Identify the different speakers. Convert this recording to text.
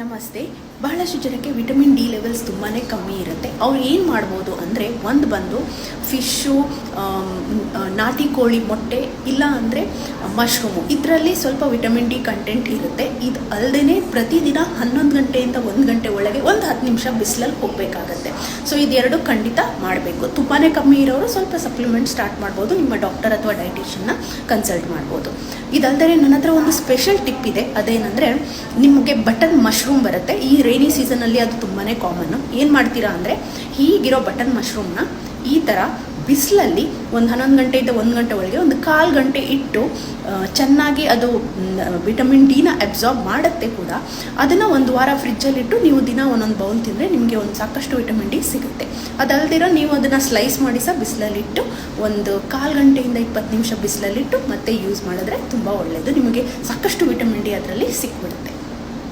Speaker 1: ನಮಸ್ತೆ. ಬಹಳಷ್ಟು ಜನಕ್ಕೆ ವಿಟಮಿನ್ ಡಿ ಲೆವೆಲ್ಸ್ ತುಂಬಾ ಕಮ್ಮಿ ಇರುತ್ತೆ. ಅವ್ರು ಏನು ಮಾಡ್ಬೋದು ಅಂದರೆ ಒಂದು ಬಂದು ಫಿಶ್ಶು ನಾಟಿ ಕೋಳಿ ಮೊಟ್ಟೆ, ಇಲ್ಲ ಅಂದರೆ ಮಶ್ರೂಮು. ಇದರಲ್ಲಿ ಸ್ವಲ್ಪ ವಿಟಮಿನ್ ಡಿ ಕಂಟೆಂಟ್ ಇರುತ್ತೆ. ಇದು ಅಲ್ಲದೇ ಪ್ರತಿದಿನ ಹನ್ನೊಂದು ಗಂಟೆಯಿಂದ ಒಂದು ಗಂಟೆ ಒಳಗೆ ಒಂದು ಹತ್ತು ನಿಮಿಷ ಬಿಸಿಲಲ್ಲಿ ಹೋಗಬೇಕಾಗತ್ತೆ. ಸೊ ಇದೆರಡು ಖಂಡಿತ ಮಾಡಬೇಕು. ತುಂಬಾ ಕಮ್ಮಿ ಇರೋರು ಸ್ವಲ್ಪ ಸಪ್ಲಿಮೆಂಟ್ ಸ್ಟಾರ್ಟ್ ಮಾಡ್ಬೋದು. ನಿಮ್ಮ ಡಾಕ್ಟರ್ ಅಥವಾ ಡೈಟಿಷನ್ನ ಕನ್ಸಲ್ಟ್ ಮಾಡ್ಬೋದು. ಇದಲ್ಲದೆ ನನ್ನ ಹತ್ರ ಒಂದು ಸ್ಪೆಷಲ್ ಟಿಪ್ ಇದೆ. ಅದೇನೆಂದರೆ, ನಿಮಗೆ ಬಟನ್ ಮಶ್ರೂಮ್ ಬರುತ್ತೆ. ಈ ರೈನಿ ಸೀಸನಲ್ಲಿ ಅದು ತುಂಬಾ ಕಾಮನ್ನು ಏನು ಮಾಡ್ತೀರಾ ಅಂದರೆ, ಹೀಗಿರೋ ಬಟನ್ ಮಶ್ರೂಮ್ನ ಈ ಥರ ಬಿಸಿಲಲ್ಲಿ ಒಂದು ಹನ್ನೊಂದು ಗಂಟೆಯಿಂದ ಒಂದು ಗಂಟೆ ಒಳಗೆ ಒಂದು ಕಾಲು ಗಂಟೆ ಇಟ್ಟು ಚೆನ್ನಾಗಿ ಅದು ವಿಟಮಿನ್ ಡಿನ ಅಬ್ಸಾರ್ಬ್ ಮಾಡುತ್ತೆ ಕೂಡ. ಅದನ್ನು ಒಂದು ವಾರ ಫ್ರಿಜ್ಜಲ್ಲಿಟ್ಟು ನೀವು ದಿನ ಒಂದೊಂದು ಬೌಲ್ ತಿಂದರೆ ನಿಮಗೆ ಒಂದು ಸಾಕಷ್ಟು ವಿಟಮಿನ್ ಡಿ ಸಿಗುತ್ತೆ. ಅದಲ್ದಿರೋ ನೀವು ಅದನ್ನು ಸ್ಲೈಸ್ ಮಾಡಿ ಸಹ ಬಿಸಿಲಲ್ಲಿಟ್ಟು ಒಂದು ಕಾಲು ಗಂಟೆಯಿಂದ ಇಪ್ಪತ್ತು ನಿಮಿಷ ಬಿಸಿಲಲ್ಲಿಟ್ಟು ಮತ್ತೆ ಯೂಸ್ ಮಾಡಿದ್ರೆ ತುಂಬ ಒಳ್ಳೆಯದು ನಿಮಗೆ ಸಾಕಷ್ಟು ವಿಟಮಿನ್ ಡಿ ಅದರಲ್ಲಿ ಸಿಕ್ಬಿಡುತ್ತೆ.